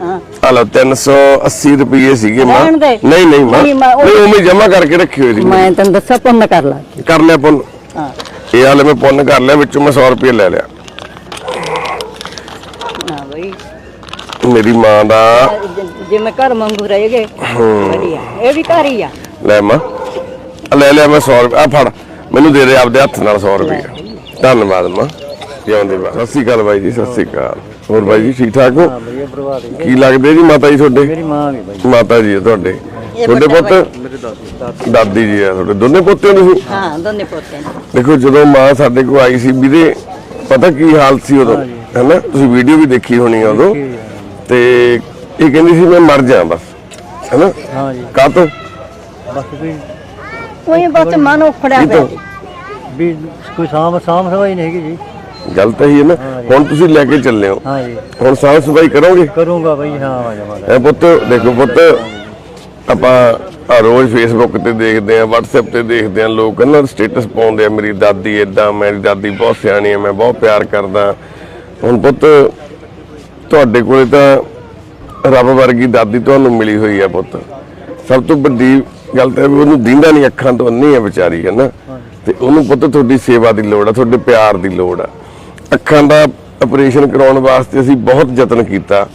ਆ ਲਓ 380 ਰੁਪਏ ਸੀਗੇ ਮਾਂ। ਰਹਿਣ ਦੇ। ਨਹੀਂ ਨਹੀਂ ਮਾਂ। ਨਹੀਂ, ਮਾਂ, ਉਹ- ਨਹੀਂ ਉਵੇਂ ਜਮਾ ਕਰਕੇ ਰੱਖੀ ਹੋਈ ਸੀ ਮੈਂ ਤੈਨੂੰ ਦੱਸਿਆ ਪੁੰਨ ਕਰ ਲਾ। ਕਰ ਲਿਆ ਪੁੰਨ। ਹਾਂ। ਇਹ ਹਾਲੇ ਮੈਂ ਪੁੰਨ ਕਰ ਲਿਆ ਵਿੱਚੋਂ ਮੈਂ 100 ਰੁਪਏ ਲੈ ਲਿਆ। ਹਾਂ ਬਈ। ਮੇਰੀ ਮਾਂ ਦਾ ਜ- ਜਿਵੇਂ ਘਰ ਮੰਗੂ ਰਹੇਗੇ ਵਧੀਆ। ਇਹ ਵੀ ਘਰ ਹੀ ਆ। ਲੈ ਮਾਂ। ਆ ਲੈ ਲਿਆ ਮੈਂ 100 ਰੁਪਏ। ਆ ਫੜ। ਮੈਨੂੰ ਦੇ ਦੇ ਆਪਦੇ ਹੱਥ ਨਾਲ 100 ਰੁਪਏ। ਧੰਨਵਾਦ ਮਾਂ। ਜਿਉਂਦੇ ਸਤਿ ਸ਼੍ਰੀ ਅਕਾਲ ਬਾਈ ਜੀ ਸਤਿ ਸ਼੍ਰੀ ਅਕਾਲ। ਹੋਰ ਬਾਈ ਜੀ ਠੀਕ ਠਾਕ ਹੋ? ਵਧੀਆ ਪ੍ਰਭਾਤ ਹੈ। ਕੀ ਲੱਗਦੇ ਜੀ ਮਾਤਾ ਜੀ ਤੁਹਾਡੇ? ਮੇਰੀ ਮਾਂ ਵੀ ਬਾਈ। ਮਾਤਾ ਜੀ ਆ ਤੁਹਾਡੇ। ਤੁਹਾਡੇ ਪੁੱਤ? ਮੇਰੇ ਦਾਦੀ ਜੀ ਆ ਤੁਹਾਡੇ। ਦੋਨੇ ਪੋਤੇ ਹੋ ਤੁਸੀਂ ਹਾਂ ਦੋਨੇ ਪੋਤੇ ਨੇ। ਦੇਖੋ ਜਦੋਂ ਮਾਂ ਸਾਡੇ ਕੋਲ ਆਈ ਸੀ ਵੀਰੇ ਪਤਾ ਕੀ ਹਾਲਤ ਸੀ ਉਦੋਂ? ਹੈਨਾ? ਤੁਸੀਂ ਵੀਡੀਓ ਵੀ ਦੇਖੀ ਹੋਣੀ ਆ ਉਦੋਂ। ਤੇ ਇਹ ਕਹਿੰਦੀ ਸੀ ਮੈਂ ਮਰ ਜਾ ਬਸ। ਹੈਨਾ? ਹਾਂ ਜੀ ਤੋਂ? ਬਸ ਵੀ ਕੋਈ ਬਸ ਮਨ ਉਖੜਿਆ ਪਿਆ। ਵੀ ਕੋਈ ਸਾਮ ਸਾਮ ਸਵਾਈ ਨਹੀਂ ਹੈਗੀ ਜੀ। ਗੱਲ ਤਾਂ ਹੀ ਹੈ ਨਾ ਹੁਣ ਤੁਸੀਂ ਲੈ ਕੇ ਚੱਲੇ ਹੋ। ਹਾਂ ਜੀ। ਹੁਣ ਸਾਫ਼ ਸਫ਼ਾਈ ਕਰੋਗੇ? ਕਰੂੰਗਾ ਬਾਈ ਹਾਂ ਆ ਜਾਵਾਂਗਾ ਐ ਪੁੱਤ ਦੇਖੋ ਪੁੱਤ ਆਪਾਂ ਆ ਰੋਜ਼ ਫੇਸਬੁੱਕ ਤੇ ਦੇਖਦੇ ਆ WhatsApp ਤੇ ਦੇਖਦੇ ਆ ਲੋਕ ਨਾ ਸਟੇਟਸ ਪਾਉਂਦੇ ਆ ਮੇਰੀ ਦਾਦੀ ਇਦਾਂ ਮੇਰੀ ਦਾਦੀ ਬਹੁਤ ਸਿਆਣੀ ਹੈ ਮੈਂ ਬਹੁਤ ਪਿਆਰ ਕਰਦਾ। ਹੁਣ ਪੁੱਤ ਤੁਹਾਡੇ ਕੋਲੇ ਤਾਂ ਰੱਬ ਵਰਗੀ ਦਾਦੀ ਤੁਹਾਨੂੰ ਮਿਲੀ ਹੋਈ ਹੈ ਪੁੱਤ। ਸਭ ਤੋਂ ਵੱਡੀ ਗੱਲ ਤਾਂ ਉਹਨੂੰ ਦੀਂਦਾ ਨਹੀਂ ਅੱਖਾਂ ਤੋਂ ਅੰਨੀ ਹੈ ਵਿਚਾਰੀ ਹੈ ਨਾ। ਤੇ ਉਹਨੂੰ ਪੁੱਤ ਤੁਹਾਡੀ ਸੇਵਾ ਦੀ ਲੋੜ ਆ ਤੁਹਾਡੇ ਪਿਆਰ ਦੀ ਲੋੜ ਆ। ਅੱਖਾਂ ਦਾ ਆਪਰੇਸ਼ਨ ਕਰਾਉਣ ਵਾਸਤੇ ਅਸੀਂ ਬਹੁਤ ਯਤਨ ਕੀਤਾ।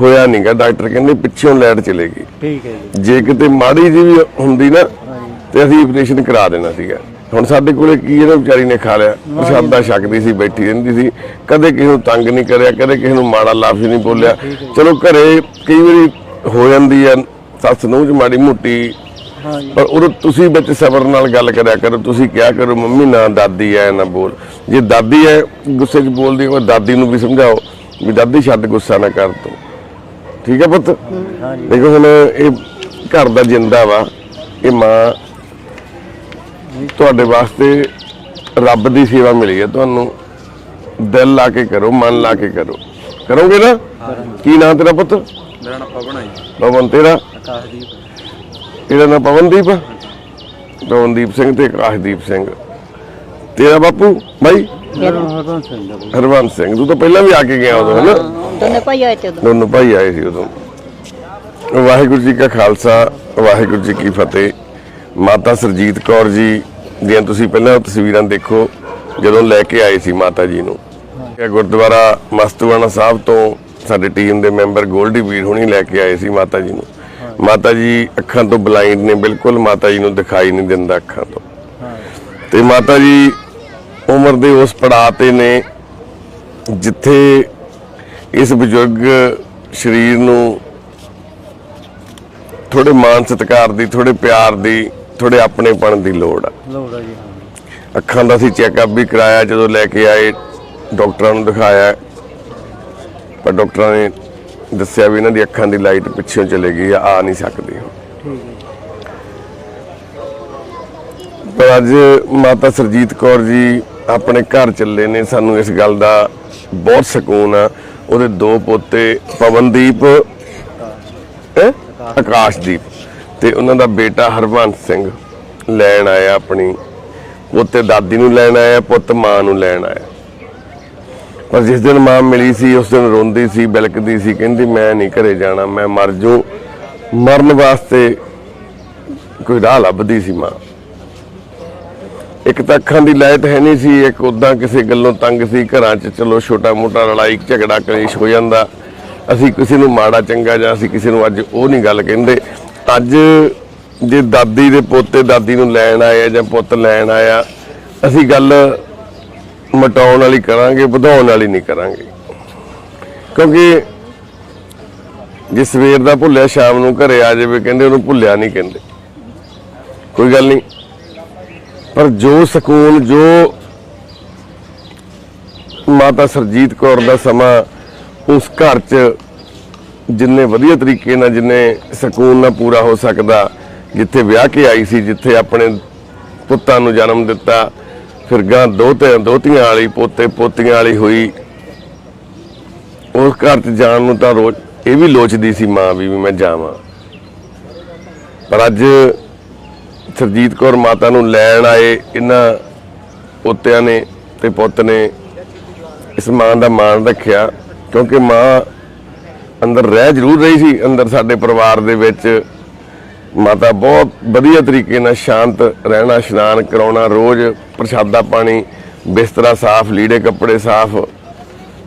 ਹੋਇਆ ਨਹੀਂਗਾ ਡਾਕਟਰ ਕਹਿੰਦੇ ਪਿੱਛੋਂ ਲਾਈਟ ਚਲੇਗੀ ਠੀਕ ਹੈ ਜੀ। ਜੇ ਕਿਤੇ ਮਾੜੀ ਜੀ ਵੀ ਹੁੰਦੀ ਨਾ ਤੇ ਅਸੀਂ ਆਪਰੇਸ਼ਨ ਕਰਾ ਦੇਣਾ ਸੀਗਾ। ਹੁਣ ਸਾਡੇ ਕੋਲੇ ਕੀ ਇਹਨੇ ਵਿਚਾਰੀ ਨੇ ਖਾ ਲਿਆ। ਪ੍ਰਸ਼ਾਦਾ ਛਕਦੀ ਸੀ ਬੈਠੀ ਰਹਿੰਦੀ ਸੀ। ਕਦੇ ਕਿਸੇ ਨੂੰ ਤੰਗ ਨਹੀਂ ਕਰਿਆ ਕਦੇ ਕਿਸੇ ਨੂੰ ਮਾੜਾ ਲਫ਼ਜ਼ ਨਹੀਂ ਬੋਲਿਆ। ਚਲੋ ਘਰੇ ਕਈ ਵਾਰੀ ਹੋ ਜਾਂਦੀ ਹੈ ਸੱਸ ਨੂੰ ਚ ਮਾੜੀ ਮੋਟੀ ਪਰ ਉਦੋਂ ਤੁਸੀਂ ਵਿੱਚ ਸਬਰ ਨਾਲ ਗੱਲ ਕਰਿਆ ਕਰੋ ਤੁਸੀਂ ਕਿਹਾ ਕਰੋ ਮੰਮੀ ਨਾ ਦਾਦੀ ਐ ਨਾ ਬੋਲ। ਜੇ ਦਾਦੀ ਐ ਗੁੱਸੇ 'ਚ ਬੋਲਦੀ ਉਹ ਦਾਦੀ ਨੂੰ ਵੀ ਸਮਝਾਓ ਵੀ ਦਾਦੀ ਛੱਡ ਗੁੱਸਾ ਨਾ ਕਰ ਤੂੰ। ਠੀਕ ਹੈ ਪੁੱਤ? ਦੇਖੋ ਹੁਣ ਇਹ ਘਰ ਦਾ ਜਿੰਦਾ ਵਾ ਇਹ ਮਾਂ ਤੁਹਾਡੇ ਵਾਸਤੇ ਰੱਬ ਦੀ ਸੇਵਾ ਮਿਲੀ ਹੈ ਤੁਹਾਨੂੰ। ਦਿਲ ਲਾ ਕੇ ਕਰੋ ਮਨ ਲਾ ਕੇ ਕਰੋ। ਕਰੋਗੇ ਨਾ? ਕੀ ਨਾਂ ਤੇਰਾ ਪੁੱਤ? ਮੇਰਾ ਨਾਮ ਪਵਨ ਹੈ ਪਵਨ ਤੇਰਾ? ਆਕਾਸ਼ਦੀਪ। ਇਹਦਾ ਨਾਂ ਪਵਨਦੀਪ? ਪਵਨਦੀਪ ਸਿੰਘ ਤੇ ਆਕਾਸ਼ਦੀਪ ਸਿੰਘ। ਤੇਰਾ ਬਾਪੂ ਭਾਈ ਨਾਮ ਹਰਬੰਸ ਸਿੰਘ। ਸਿੰਘ ਤੂੰ ਤਾਂ ਪਹਿਲਾਂ ਵੀ ਆ ਕੇ ਗਿਆ ਉਦੋਂ ਹਨਾ? ਦੋਨੇ ਭਾਈ ਆਏ ਤੇ ਉਦੋਂ। ਦੋਨੋਂ ਭਾਈ ਆਏ ਸੀ ਉਦੋਂ। ਵਾਹਿਗੁਰੂ ਜੀ ਕਾ ਖਾਲਸਾ ਵਾਹਿਗੁਰੂ ਜੀ ਕੀ ਫਤਿਹ। ਮਾਤਾ ਸਰਜੀਤ ਕੌਰ ਜੀ ਦੀਆਂ ਤੁਸੀਂ ਪਹਿਲਾਂ ਤਸਵੀਰਾਂ ਦੇਖੋ ਜਦੋਂ ਲੈ ਕੇ ਆਏ ਸੀ ਮਾਤਾ ਜੀ ਨੂੰ। ਇਹ ਗੁਰਦੁਆਰਾ ਮਸਤੂਆਣਾ ਸਾਹਿਬ ਤੋਂ ਸਾਡੇ ਟੀਮ ਦੇ ਮੈਂਬਰ ਗੋਲਡੀ ਵੀਰ ਹੁਣੀ ਲੈ ਕੇ ਆਏ ਸੀ ਮਾਤਾ ਜੀ ਨੂੰ। ਮਾਤਾ ਜੀ ਅੱਖਾਂ ਤੋਂ ਬਲਾਈਂਡ ਨੇ ਬਿਲਕੁਲ ਮਾਤਾ ਜੀ ਨੂੰ ਦਿਖਾਈ ਨਹੀਂ ਦਿੰਦਾ ਅੱਖਾਂ ਤੋਂ। ਤੇ ਮਾਤਾ ਜੀ ਉਮਰ ਦੇ ਉਸ ਪੜਾਅ ਤੇ ਨੇ ਜਿੱਥੇ ਇਸ ਬਜ਼ੁਰਗ ਸਰੀਰ ਨੂੰ ਥੋੜੇ ਮਾਨ ਸਤਿਕਾਰ ਦੀ ਥੋੜੇ ਪਿਆਰ ਦੀ ਥੋੜੇ ਆਪਣੇਪਣ ਦੀ ਲੋੜ ਆ। ਲੋੜਾ ਜੀ ਹਾਂ। ਅੱਖਾਂ ਦਾ ਅਸੀਂ ਚੈੱਕਅਪ ਵੀ ਕਰਾਇਆ ਜਦੋਂ ਲੈ ਕੇ ਆਏ ਡਾਕਟਰਾਂ ਨੂੰ ਦਿਖਾਇਆ। ਪਰ ਡਾਕਟਰਾਂ ਨੇ ਦੱਸਿਆ ਵੀ ਇਹਨਾਂ ਦੀ ਅੱਖਾਂ ਦੀ ਲਾਈਟ ਪਿੱਛੋਂ ਚਲੇ ਗਈ ਆ ਆ ਨਹੀਂ ਸਕਦੀ ਹੁਣ। ਪਰ ਅੱਜ ਮਾਤਾ ਸਰਜੀਤ ਕੌਰ ਜੀ ਆਪਣੇ ਘਰ ਚੱਲੇ ਨੇ, ਸਾਨੂੰ ਇਸ ਗੱਲ ਦਾ ਬਹੁਤ ਸਕੂਨ ਆ। ਉਹਦੇ ਦੋ ਪੋਤੇ, ਪਵਨਦੀਪ ਆਕਾਸ਼ਦੀਪ ਤੇ ਉਹਨਾਂ ਦਾ ਬੇਟਾ ਹਰਵੰਤ ਸਿੰਘ ਲੈਣ ਆਇਆ ਆਪਣੀ। ਪੁੱਤ ਦਾਦੀ ਨੂੰ ਲੈਣ ਆਇਆ, ਪੁੱਤ ਮਾਂ ਨੂੰ ਲੈਣ ਆਇਆ। ਪਰ ਜਿਸ ਦਿਨ ਮਾਂ ਮਿਲੀ ਸੀ, ਉਸ ਦਿਨ ਰੋਂਦੀ ਸੀ, ਬਿਲਕਦੀ ਸੀ, ਕਹਿੰਦੀ ਮੈਂ ਨਹੀਂ ਘਰੇ ਜਾਣਾ, ਮੈਂ ਮਰ ਜੂ ਮਰਨ ਵਾਸਤੇ ਕੋਈ ਰਾਹ ਲੱਭਦੀ ਸੀ ਮਾਂ। ਇੱਕ ਤਾਂ ਅੱਖਾਂ ਦੀ ਲਾਈਟ ਹੈ ਨਹੀਂ ਸੀ, ਇੱਕ ਉਦਾਂ ਕਿਸੇ ਗੱਲੋਂ ਤੰਗ ਸੀ, ਘਰਾਂ 'ਚ ਚਲੋ ਛੋਟਾ ਮੋਟਾ ਲੜਾਈ, ਝਗੜਾ, ਕਲੇਸ਼ ਹੋ ਜਾਂਦਾ। ਅਸੀਂ ਕਿਸੇ ਨੂੰ ਮਾੜਾ, ਚੰਗਾ ਜਾਂ ਅਸੀਂ ਕਿਸੇ ਨੂੰ ਅੱਜ ਉਹ ਨਹੀਂ ਗੱਲ ਕਹਿੰਦੇ। ਅੱਜ ਜੇ ਦਾਦੀ ਦੇ ਪੋਤੇ ਦਾਦੀ ਨੂੰ ਲੈਣ ਆਏ ਜਾਂ ਪੁੱਤ ਲੈਣ ਆਇਆ, ਅਸੀਂ ਗੱਲ ਮਟਾਉਣ ਵਾਲੀ ਕਰਾਂਗੇ, ਵਧਾਉਣ ਵਾਲੀ ਨਹੀਂ ਕਰਾਂਗੇ। ਕਿਉਂਕਿ ਜੇ ਸਵੇਰ ਦਾ ਭੁੱਲਿਆ, ਸ਼ਾਮ ਨੂੰ ਘਰੇ ਆ ਜਾਵੇ, ਕਹਿੰਦੇ ਉਹਨੂੰ ਭੁੱਲਿਆ ਨਹੀਂ ਕਹਿੰਦੇ। ਕੋਈ ਗੱਲ ਨਹੀਂ। ਪਰ ਜੋ ਸਕੂਨ, ਜੋ ਮਾਤਾ ਸਰਜੀਤ ਕੌਰ ਦਾ ਸਮਾਂ ਉਸ ਘਰ 'ਚ ਜਿੰਨੇ ਵਧੀਆ ਤਰੀਕੇ ਨਾਲ, ਜਿੰਨੇ ਸਕੂਨ ਨਾਲ ਪੂਰਾ ਹੋ ਸਕਦਾ, ਜਿੱਥੇ ਵਿਆਹ ਕੇ ਆਈ ਸੀ, ਜਿੱਥੇ ਆਪਣੇ ਪੁੱਤਾਂ ਨੂੰ ਜਨਮ ਦਿੱਤਾ ਫਿਰ ਗਾਂ ਦੋਤੇ ਦੋਤੀਆਂ ਵਾਲੀ, ਪੋਤੇ ਪੋਤੀਆਂ ਵਾਲੀ ਹੋਈ। ਉਸ ਘਰ 'ਚ ਜਾਣ ਨੂੰ ਤਾਂ ਰੋਜ਼ ਇਹ ਵੀ ਲੋਚਦੀ ਸੀ ਮਾਂ ਵੀ ਵੀ ਮੈਂ ਜਾਵਾਂ। ਪਰ ਅੱਜ ਸਰਜੀਤ ਕੌਰ ਮਾਤਾ ਨੂੰ ਲੈਣ ਆਏ ਇਹਨਾਂ ਪੋਤਿਆਂ ਨੇ ਤੇ ਪੁੱਤ ਨੇ ਇਸ ਮਾਂ ਦਾ ਮਾਣ ਰੱਖਿਆ, ਕਿਉਂਕਿ ਮਾਂ ਅੰਦਰ ਰਹਿ ਜ਼ਰੂਰ ਰਹੀ ਸੀ, ਅੰਦਰ ਸਾਡੇ ਪਰਿਵਾਰ ਦੇ ਵਿੱਚ। ਮਾਤਾ ਬਹੁਤ ਵਧੀਆ ਤਰੀਕੇ ਨਾਲ ਸ਼ਾਂਤ ਰਹਿਣਾ, ਇਸ਼ਨਾਨ ਕਰਾਉਣਾ, ਰੋਜ਼ ਪ੍ਰਸ਼ਾਦਾ ਪਾਣੀ, ਬਿਸਤਰਾ ਸਾਫ਼, ਲੀੜੇ ਕੱਪੜੇ ਸਾਫ਼,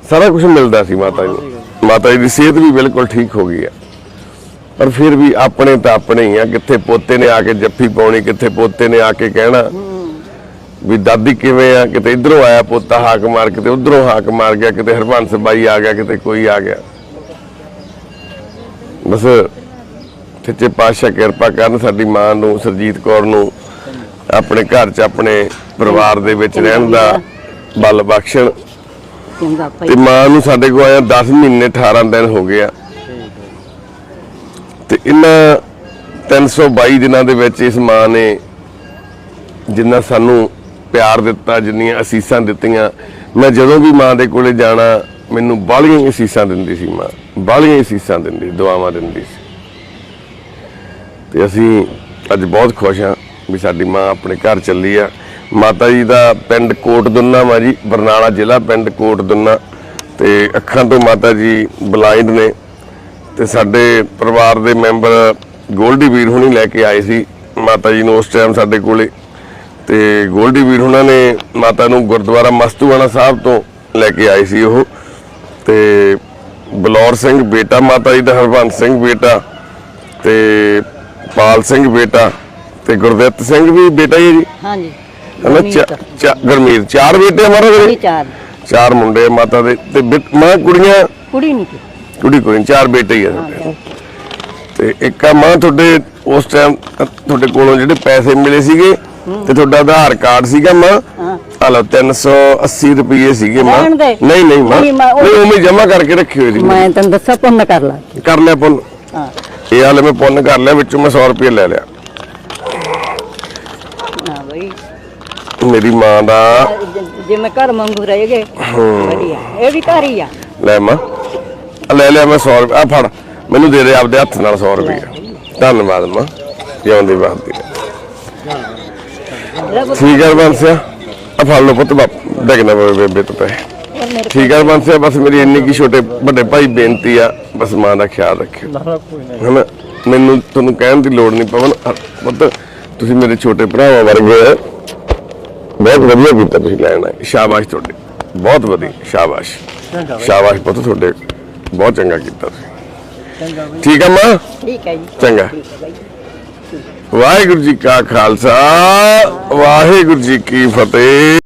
ਸਾਰਾ ਕੁਝ ਮਿਲਦਾ ਸੀ ਮਾਤਾ ਜੀ ਨੂੰ। ਮਾਤਾ ਜੀ ਦੀ ਸਿਹਤ ਵੀ ਬਿਲਕੁਲ ਠੀਕ ਹੋ ਗਈ ਹੈ। ਪਰ ਫਿਰ ਵੀ ਆਪਣੇ ਤਾਂ ਆਪਣੇ ਹੀ ਆ, ਕਿੱਥੇ ਪੋਤੇ ਨੇ ਆ ਕੇ ਜੱਫੀ ਪਾਉਣੀ, ਕਿੱਥੇ ਪੋਤੇ ਨੇ ਆ ਕੇ ਕਹਿਣਾ ਵੀ ਦਾਦੀ ਕਿਵੇਂ ਆ, ਕਿਤੇ ਇਧਰੋਂ ਆਇਆ ਪੋਤਾ ਹਾਕ ਮਾਰ, ਕਿਤੇ ਉਧਰੋਂ ਹਾਕ ਮਾਰ ਗਿਆ, ਕਿਤੇ ਹਰਬੰਸ ਬਾਈ ਆ ਗਿਆ, ਕਿਤੇ ਕੋਈ ਆ ਗਿਆ। ਬਸ ਸੱਚੇ ਪਾਤਸ਼ਾਹ ਕਿਰਪਾ ਕਰਨ ਸਾਡੀ ਮਾਂ ਨੂੰ, ਸਰਜੀਤ ਕੌਰ ਨੂੰ ਆਪਣੇ ਘਰ 'ਚ ਆਪਣੇ ਪਰਿਵਾਰ ਦੇ ਵਿੱਚ ਰਹਿਣ ਦਾ ਬਲ ਬਖਸ਼ਣ। ਚੰਗਾ ਭਾਈ। ਤੇ ਮਾਂ ਨੂੰ ਸਾਡੇ ਕੋਲ ਆਇਆ 10 ਮਹੀਨੇ 18 ਦਿਨ ਹੋ ਗਏ ਆ। ਤੇ ਇਹਨਾਂ 322 ਦਿਨਾਂ ਦੇ ਵਿੱਚ ਇਸ ਮਾਂ ਨੇ ਜਿੰਨਾ ਸਾਨੂੰ ਪਿਆਰ ਦਿੱਤਾ ਜਿੰਨੀਆਂ ਅਸੀਸਾਂ ਦਿੱਤੀਆਂ ਮੈਂ ਜਦੋਂ ਵੀ ਮਾਂ ਦੇ ਕੋਲੇ ਜਾਣਾ ਮੈਨੂੰ ਬਾਹਲੀਆਂ ਹੀ ਅਸੀਸਾਂ ਦਿੰਦੀ ਸੀ ਮਾਂ। ਬਾਹਲੀਆਂ ਹੀ ਅਸੀਸਾਂ ਦਿੰਦੀ ਦੁਆਵਾਂ ਦਿੰਦੀ ਸੀ। ਤੇ ਅਸੀਂ ਅੱਜ ਬਹੁਤ ਖੁਸ਼ ਹਾਂ। ਵੀ ਸਾਡੀ ਮਾਂ ਆਪਣੇ ਘਰ ਚੱਲੀ ਆ। ਮਾਤਾ ਜੀ ਦਾ ਪਿੰਡ ਕੋਟ ਦੁੰਨਾ ਮਾ ਜੀ, ਬਰਨਾਲਾ ਜ਼ਿਲ੍ਹਾ ਪਿੰਡ ਕੋਟ ਦੁੰਨਾ ਤੇ ਅੱਖਾਂ ਤੋਂ ਮਾਤਾ ਜੀ ਬਲਾਈਂਡ ਨੇ। ਤੇ ਸਾਡੇ ਪਰਿਵਾਰ ਦੇ ਮੈਂਬਰ ਗੋਲਡੀ ਵੀਰ ਹੁਣੀ ਲੈ ਕੇ ਆਏ ਸੀ, ਮਾਤਾ ਜੀ ਨੂੰ ਉਸ ਟਾਈਮ ਸਾਡੇ ਕੋਲੇ। ਤੇ ਗੋਲਡੀ ਵੀਰ ਹੁਣਾਂ ਨੇ ਮਾਤਾ ਨੂੰ ਗੁਰਦੁਆਰਾ ਮਸਤੂਆਣਾ ਸਾਹਿਬ ਤੋਂ ਲੈ ਕੇ ਆਏ ਸੀ ਉਹ। ਤੇ ਬਲੌਰ ਸਿੰਘ ਬੇਟਾ, ਮਾਤਾ ਜੀ ਦਾ ਹਰਬੰਸ ਸਿੰਘ ਬੇਟਾ ਤੇ ਪਾਲ ਸਿੰਘ ਬੇਟਾ। ਤੇ ਗੁਰਦਿੱਤ ਸਿੰਘ ਵੀ ਬੇਟਾ ਹੀ ਹੈ ਜੀ। ਹਾਂਜੀ। ਹਨਾ ਗੁਰਮੀਤ। ਚਾਰ ਬੇਟੇ ਕੁੜੀ ਦੇ? ਚਾਰ। ਚਾਰ ਮੁੰਡੇ ਮਾਤਾ ਦੇ। ਤੇ ਮਾਂ ਕੁੜੀਆਂ? ਕੁੜੀ ਨਹੀਂ ਸੀ। ਕੁੜੀ ਕੋਈ ਚਾਰ ਬੇਟੇ ਹੀ ਆ। ਤੇ ਇੱਕ ਆ ਮਾਂ ਤੁਹਾਡੇ ਉਸ ਟਾਈਮ ਤੁਹਾਡੇ ਕੋਲੋਂ ਜਿਹੜੇ ਪੈਸੇ ਮਿਲੇ ਸੀਗੇ ਤੇ ਤੁਹਾਡਾ ਆਧਾਰ ਕਾਰਡ ਸੀਗਾ ਮਾਂ? ਹਾਂ। ਆ ਲਓ 380 ਰੁਪਏ ਸੀਗੇ ਮਾਂ। ਰਹਿਣ ਦੇ। ਨਹੀਂ ਨਹੀਂ ਮਾਂ। ਨਹੀਂ, ਮਾਂ, ਉਹ- ਨਹੀਂ ਉਵੇਂ ਜਮਾ ਕਰਕੇ ਰੱਖੇ ਹੋਏ ਸੀ ਮੈਂ। ਤੈਨੂੰ ਦੱਸਾਂ ਪੁੰਨ ਕਰ ਲਾ। ਕਰ ਲਿਆ ਪੁੰਨ। ਹਾਂ। ਇਹ ਹਾਲੇ ਮੈਂ ਪੁੰਨ ਕਰ ਲਿਆ ਵਿੱਚੋਂ ਮੈਂ 100 ਰੁਪਏ ਲੈ ਲਿਆ ਹਾਂ ਬਈ ਮੇਰੀ ਮਾਂ ਦਾ। ਜ- ਜਿਵੇਂ ਘਰ ਮੰਗੂ ਰਹੇ ਗਏ ਵਧੀਆ। ਇਹ ਵੀ ਘਰ ਹੀ ਆ। ਲੈ ਮਾਂ ਆ ਲੈ ਲਿਆ ਮੈਂ 100 ਰੁਪਏ। ਆ ਫੜ ਮੈਨੂੰ ਦੇ ਦੇ ਆਪਦੇ ਹੱਥ ਨਾਲ 100 ਰੁਪਏ। ਧੰਨਵਾਦ ਮਾਂ ਜਿਉਂਦੀ ਲੈ ਪੁੱਤ, ਠੀਕ ਹੈ ਬੰਸਿਆ? ਆ ਫੜ ਲਓ ਪੁੱਤ ਬਾਪ ਦੇਖਣਾ ਪਵੇ ਬੇਬੇ ਤੋਂ ਮੇਰੇ ਠੀਕ ਹੈ ਬੰਸਿਆ ਬਸ ਮੇਰੀ ਇੰਨੀ ਕੀ ਛੋਟੇ ਵੱਡੇ ਭਾਈ ਬੇਨਤੀ ਆ ਬਸ ਮਾਂ ਦਾ ਖਿਆਲ ਰੱਖਿਓ। ਹਨਾ? ਮੈਨੂੰ ਤੁਹਾਨੂੰ ਕਹਿਣ ਦੀ ਲੋੜ ਨਹੀਂ ਪਵਨ। ਪੁੱਤ ਤੁਸੀਂ ਮੇਰੇ ਛੋਟੇ ਭਰਾਵਾਂ ਵਰਗੇ। ਬਹੁਤ ਵਧੀਆ ਕੀਤਾ ਤੁਸੀਂ ਲੈਣ ਆਏ। ਸ਼ਾਬਾਸ਼ ਤੁਹਾਡੇ। ਬਹੁਤ ਵਧੀਆ ਸ਼ਾਬਾਸ਼। ਸ਼ਾਬਾਸ਼ ਪੁੱਤ ਤੁਹਾਡੇ। ਬਹੁਤ ਚੰਗਾ ਕੀਤਾ ਤੁਸੀਂ। ਠੀਕ ਹੈ ਮਾਂ? ਠੀਕ ਹੈ ਜੀ। ਚੰਗਾ। ਵਾਹਿਗੁਰੂ ਜੀ ਕਾ ਖਾਲਸਾ ਵਾਹਿਗੁਰੂ ਜੀ ਕੀ ਫਤਿਹ।